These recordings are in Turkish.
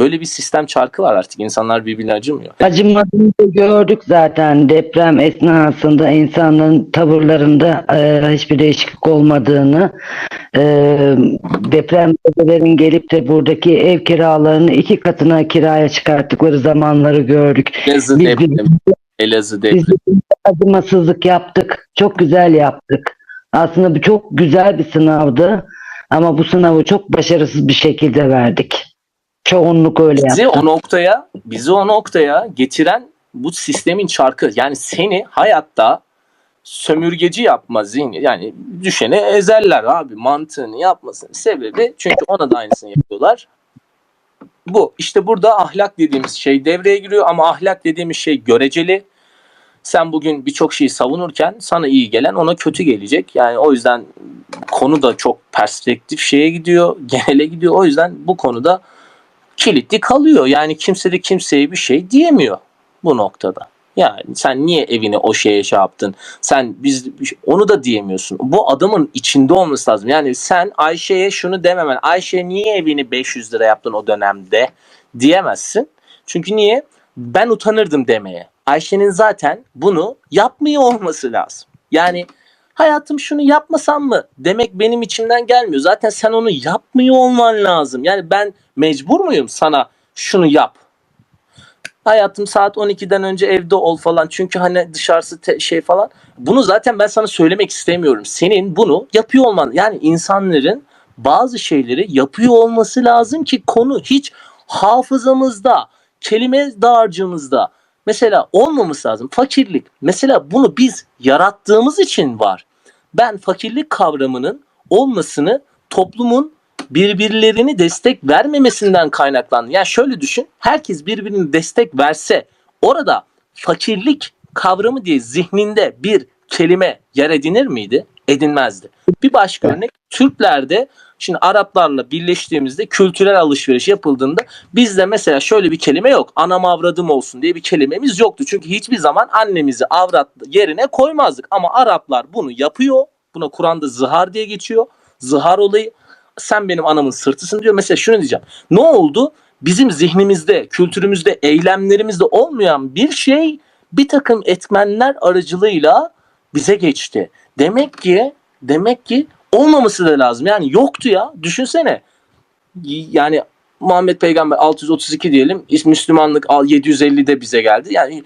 Böyle bir sistem çarkı var artık. İnsanlar birbirine acımıyor. Acımadığını da gördük zaten deprem esnasında insanların tavırlarında e, hiçbir değişiklik olmadığını e, depremzedelerin gelip de buradaki ev kiralarını iki katına kiraya çıkarttıkları zamanları gördük. Elazığ Biz- depremi. Elazığ Biz depremi. acımasızlık yaptık. Çok güzel yaptık. Aslında bu çok güzel bir sınavdı. Ama bu sınavı çok başarısız bir şekilde verdik. Çoğunluk öyle Bizi yaptı. o noktaya, bizi o noktaya getiren bu sistemin çarkı. Yani seni hayatta sömürgeci yapma zihni. Yani düşene ezerler abi mantığını yapmasının sebebi çünkü ona da aynısını yapıyorlar. Bu işte burada ahlak dediğimiz şey devreye giriyor ama ahlak dediğimiz şey göreceli. Sen bugün birçok şeyi savunurken sana iyi gelen ona kötü gelecek. Yani o yüzden konu da çok perspektif şeye gidiyor, genele gidiyor. O yüzden bu konuda kilitli kalıyor. Yani kimse de kimseye bir şey diyemiyor bu noktada. Yani sen niye evini o şeye şey yaptın? Sen biz onu da diyemiyorsun. Bu adamın içinde olması lazım. Yani sen Ayşe'ye şunu dememen. Ayşe niye evini 500 lira yaptın o dönemde diyemezsin. Çünkü niye? Ben utanırdım demeye. Ayşe'nin zaten bunu yapmıyor olması lazım. Yani hayatım şunu yapmasam mı demek benim içimden gelmiyor. Zaten sen onu yapmıyor olman lazım. Yani ben mecbur muyum sana şunu yap? Hayatım saat 12'den önce evde ol falan. Çünkü hani dışarısı te- şey falan. Bunu zaten ben sana söylemek istemiyorum. Senin bunu yapıyor olman. Yani insanların bazı şeyleri yapıyor olması lazım ki konu hiç hafızamızda, kelime dağarcığımızda mesela olmaması lazım. Fakirlik. Mesela bunu biz yarattığımız için var. Ben fakirlik kavramının olmasını toplumun birbirlerini destek vermemesinden kaynaklandı. Yani şöyle düşün. Herkes birbirini destek verse orada fakirlik kavramı diye zihninde bir kelime yer edinir miydi? Edinmezdi. Bir başka örnek Türklerde şimdi Araplarla birleştiğimizde kültürel alışveriş yapıldığında bizde mesela şöyle bir kelime yok. Anam avradım olsun diye bir kelimemiz yoktu. Çünkü hiçbir zaman annemizi avrat yerine koymazdık. Ama Araplar bunu yapıyor. Buna Kur'an'da zihar diye geçiyor. Zihar olayı sen benim anamın sırtısın diyor. Mesela şunu diyeceğim. Ne oldu? Bizim zihnimizde, kültürümüzde, eylemlerimizde olmayan bir şey bir takım etmenler aracılığıyla bize geçti. Demek ki demek ki olmaması da lazım. Yani yoktu ya. Düşünsene. Yani Muhammed Peygamber 632 diyelim. Müslümanlık al- 750'de bize geldi. Yani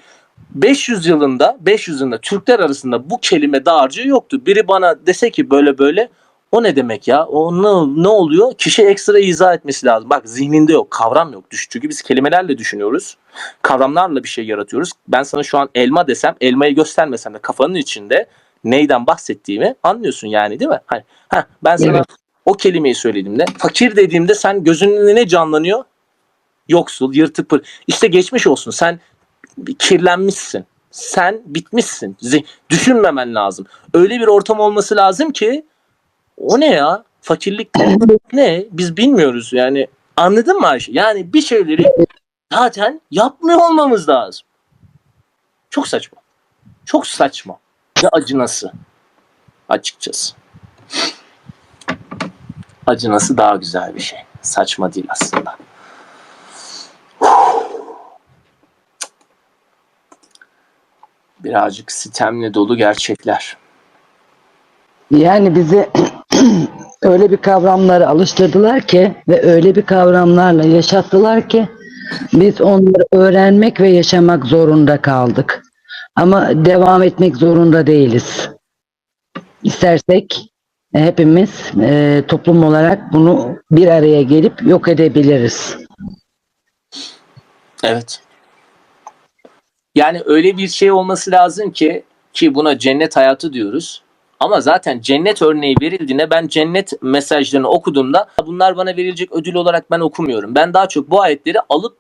500 yılında 500 yılında Türkler arasında bu kelime dağarcığı yoktu. Biri bana dese ki böyle böyle o ne demek ya? O ne, ne oluyor? Kişi ekstra izah etmesi lazım. Bak zihninde yok, kavram yok. Çünkü biz kelimelerle düşünüyoruz. Kavramlarla bir şey yaratıyoruz. Ben sana şu an elma desem, elmayı göstermesem de kafanın içinde neyden bahsettiğimi anlıyorsun yani değil mi? Hani, heh, ben sana Evet. o kelimeyi söylediğimde, fakir dediğimde sen gözünün ne canlanıyor? Yoksul, yırtık pır. İşte geçmiş olsun. Sen kirlenmişsin. Sen bitmişsin. Düşünmemen lazım. Öyle bir ortam olması lazım ki o ne ya? Fakirlik ne? ne? Biz bilmiyoruz yani. Anladın mı Ayşe? Yani bir şeyleri zaten yapmıyor olmamız lazım. Çok saçma. Çok saçma. Ve acınası. Açıkçası. Acınası daha güzel bir şey. Saçma değil aslında. Birazcık sitemle dolu gerçekler. Yani bizi öyle bir kavramlara alıştırdılar ki ve öyle bir kavramlarla yaşattılar ki biz onları öğrenmek ve yaşamak zorunda kaldık. Ama devam etmek zorunda değiliz. İstersek e, hepimiz e, toplum olarak bunu bir araya gelip yok edebiliriz. Evet. Yani öyle bir şey olması lazım ki ki buna cennet hayatı diyoruz. Ama zaten cennet örneği verildiğinde ben cennet mesajlarını okuduğumda bunlar bana verilecek ödül olarak ben okumuyorum. Ben daha çok bu ayetleri alıp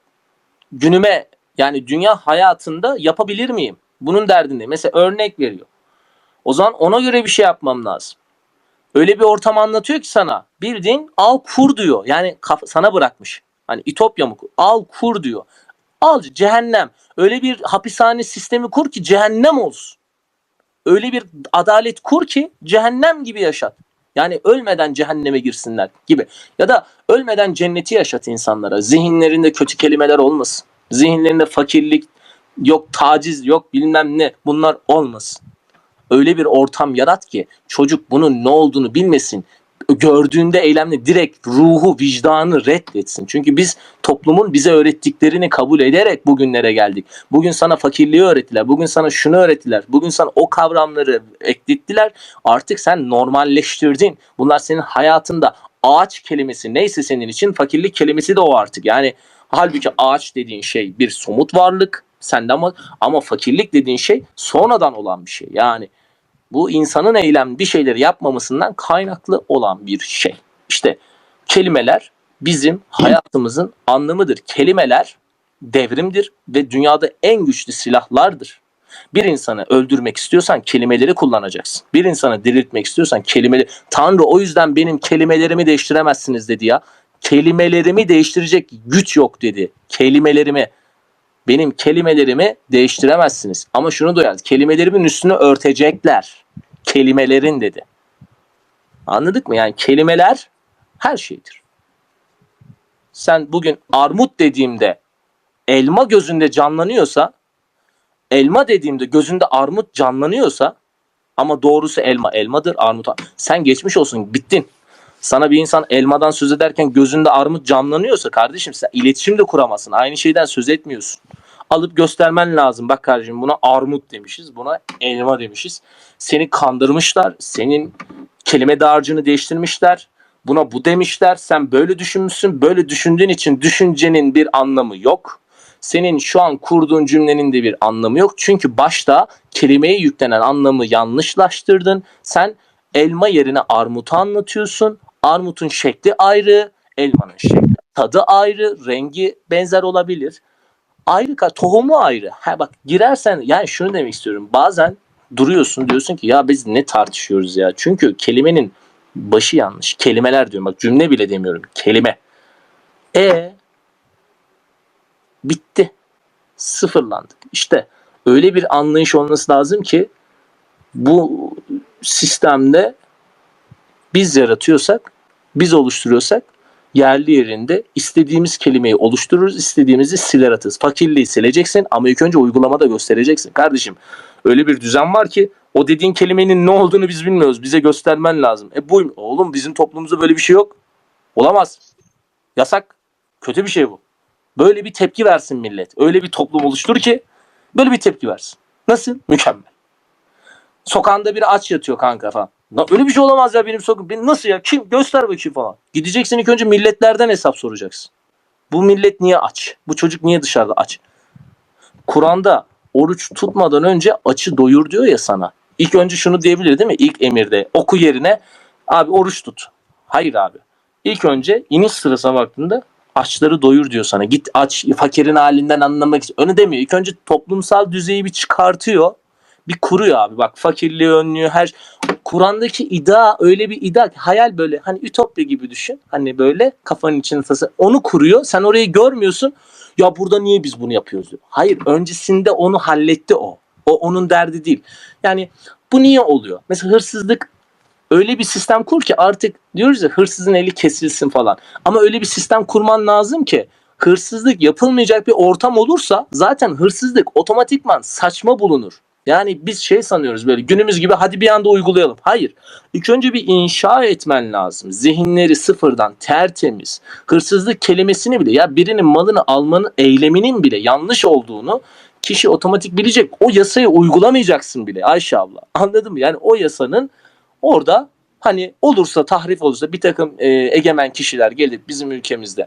günüme yani dünya hayatında yapabilir miyim? Bunun derdinde. Mesela örnek veriyor. O zaman ona göre bir şey yapmam lazım. Öyle bir ortam anlatıyor ki sana. Bildiğin al kur diyor. Yani sana bırakmış. Hani İtopya mı? Al kur diyor. Al cehennem. Öyle bir hapishane sistemi kur ki cehennem olsun. Öyle bir adalet kur ki cehennem gibi yaşat. Yani ölmeden cehenneme girsinler gibi. Ya da ölmeden cenneti yaşat insanlara. Zihinlerinde kötü kelimeler olmasın. Zihinlerinde fakirlik, yok taciz, yok bilmem ne bunlar olmasın. Öyle bir ortam yarat ki çocuk bunun ne olduğunu bilmesin. Gördüğünde eylemle direkt ruhu, vicdanı reddetsin. Çünkü biz toplumun bize öğrettiklerini kabul ederek bugünlere geldik. Bugün sana fakirliği öğrettiler. Bugün sana şunu öğrettiler. Bugün sana o kavramları eklettiler. Artık sen normalleştirdin. Bunlar senin hayatında ağaç kelimesi neyse senin için fakirlik kelimesi de o artık. Yani halbuki ağaç dediğin şey bir somut varlık sende ama ama fakirlik dediğin şey sonradan olan bir şey. Yani bu insanın eylem bir şeyleri yapmamasından kaynaklı olan bir şey. İşte kelimeler bizim hayatımızın anlamıdır. Kelimeler devrimdir ve dünyada en güçlü silahlardır. Bir insanı öldürmek istiyorsan kelimeleri kullanacaksın. Bir insanı diriltmek istiyorsan kelimeleri... Tanrı o yüzden benim kelimelerimi değiştiremezsiniz dedi ya. Kelimelerimi değiştirecek güç yok dedi. Kelimelerimi benim kelimelerimi değiştiremezsiniz. Ama şunu duyar. Kelimelerimin üstünü örtecekler. Kelimelerin dedi. Anladık mı? Yani kelimeler her şeydir. Sen bugün armut dediğimde elma gözünde canlanıyorsa elma dediğimde gözünde armut canlanıyorsa ama doğrusu elma elmadır armut sen geçmiş olsun bittin. Sana bir insan elmadan söz ederken gözünde armut canlanıyorsa kardeşim sen iletişim de kuramazsın. Aynı şeyden söz etmiyorsun. Alıp göstermen lazım. Bak kardeşim buna armut demişiz. Buna elma demişiz. Seni kandırmışlar. Senin kelime dağarcığını değiştirmişler. Buna bu demişler. Sen böyle düşünmüşsün. Böyle düşündüğün için düşüncenin bir anlamı yok. Senin şu an kurduğun cümlenin de bir anlamı yok. Çünkü başta kelimeye yüklenen anlamı yanlışlaştırdın. Sen elma yerine armutu anlatıyorsun. Armutun şekli ayrı, elmanın şekli tadı ayrı, rengi benzer olabilir. Ayrı tohumu ayrı. Ha bak girersen yani şunu demek istiyorum. Bazen duruyorsun diyorsun ki ya biz ne tartışıyoruz ya. Çünkü kelimenin başı yanlış. Kelimeler diyorum bak cümle bile demiyorum. Kelime. E bitti. Sıfırlandık. İşte öyle bir anlayış olması lazım ki bu sistemde biz yaratıyorsak, biz oluşturuyorsak yerli yerinde istediğimiz kelimeyi oluştururuz, istediğimizi siler atarız. Fakirliği sileceksin ama ilk önce uygulamada göstereceksin. Kardeşim öyle bir düzen var ki o dediğin kelimenin ne olduğunu biz bilmiyoruz. Bize göstermen lazım. E bu oğlum bizim toplumumuzda böyle bir şey yok. Olamaz. Yasak. Kötü bir şey bu. Böyle bir tepki versin millet. Öyle bir toplum oluştur ki böyle bir tepki versin. Nasıl? Mükemmel. Sokağında biri aç yatıyor kanka falan. Na- Öyle bir şey olamaz ya benim sokak. Ben nasıl ya? Kim? Göster bakayım falan. Gideceksin ilk önce milletlerden hesap soracaksın. Bu millet niye aç? Bu çocuk niye dışarıda aç? Kur'an'da oruç tutmadan önce açı doyur diyor ya sana. İlk önce şunu diyebilir değil mi? İlk emirde oku yerine abi oruç tut. Hayır abi. İlk önce iniş sırasına baktığında açları doyur diyor sana. Git aç fakirin halinden anlamak için. Öyle demiyor. İlk önce toplumsal düzeyi bir çıkartıyor. Bir kuruyor abi. Bak fakirliği önlüyor. Her Kur'an'daki iddia öyle bir iddia ki hayal böyle hani ütopya gibi düşün. Hani böyle kafanın içinde tası. Onu kuruyor. Sen orayı görmüyorsun. Ya burada niye biz bunu yapıyoruz diyor. Hayır öncesinde onu halletti o. O onun derdi değil. Yani bu niye oluyor? Mesela hırsızlık öyle bir sistem kur ki artık diyoruz ya hırsızın eli kesilsin falan. Ama öyle bir sistem kurman lazım ki hırsızlık yapılmayacak bir ortam olursa zaten hırsızlık otomatikman saçma bulunur. Yani biz şey sanıyoruz böyle günümüz gibi hadi bir anda uygulayalım. Hayır. İlk önce bir inşa etmen lazım. Zihinleri sıfırdan tertemiz. Hırsızlık kelimesini bile ya birinin malını almanın eyleminin bile yanlış olduğunu kişi otomatik bilecek. O yasayı uygulamayacaksın bile Ayşe abla. Anladın mı? Yani o yasanın orada hani olursa tahrif olursa bir takım e, egemen kişiler gelip bizim ülkemizde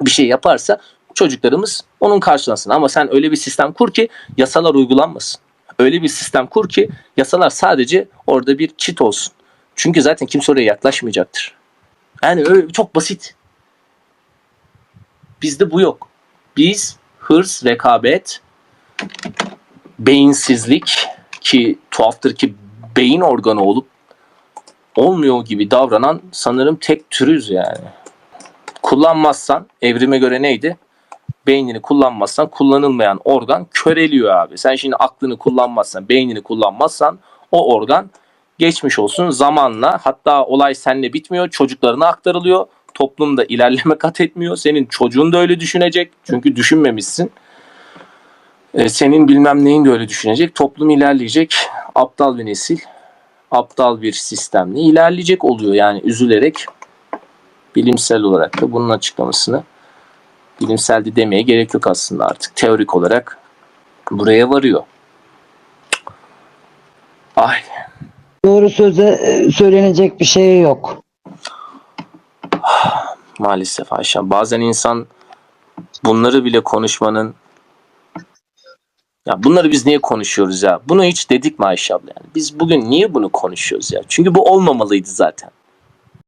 bir şey yaparsa çocuklarımız onun karşılasın. Ama sen öyle bir sistem kur ki yasalar uygulanmasın. Öyle bir sistem kur ki yasalar sadece orada bir çit olsun. Çünkü zaten kimse oraya yaklaşmayacaktır. Yani öyle çok basit. Bizde bu yok. Biz hırs, rekabet, beyinsizlik ki tuhaftır ki beyin organı olup olmuyor gibi davranan sanırım tek türüz yani. Kullanmazsan evrime göre neydi? Beynini kullanmazsan kullanılmayan organ köreliyor abi. Sen şimdi aklını kullanmazsan, beynini kullanmazsan o organ Geçmiş olsun zamanla hatta olay seninle bitmiyor çocuklarına aktarılıyor. Toplumda ilerleme kat etmiyor. Senin çocuğun da öyle düşünecek. Çünkü düşünmemişsin. E, senin bilmem neyin de öyle düşünecek. Toplum ilerleyecek. Aptal bir nesil. Aptal bir sistemle ilerleyecek oluyor. Yani üzülerek bilimsel olarak da bunun açıklamasını bilimsel de demeye gerek yok aslında artık. Teorik olarak buraya varıyor. Ay Doğru söze söylenecek bir şey yok. maalesef Ayşe. Bazen insan bunları bile konuşmanın ya bunları biz niye konuşuyoruz ya? Bunu hiç dedik mi Ayşe abla yani? Biz bugün niye bunu konuşuyoruz ya? Çünkü bu olmamalıydı zaten.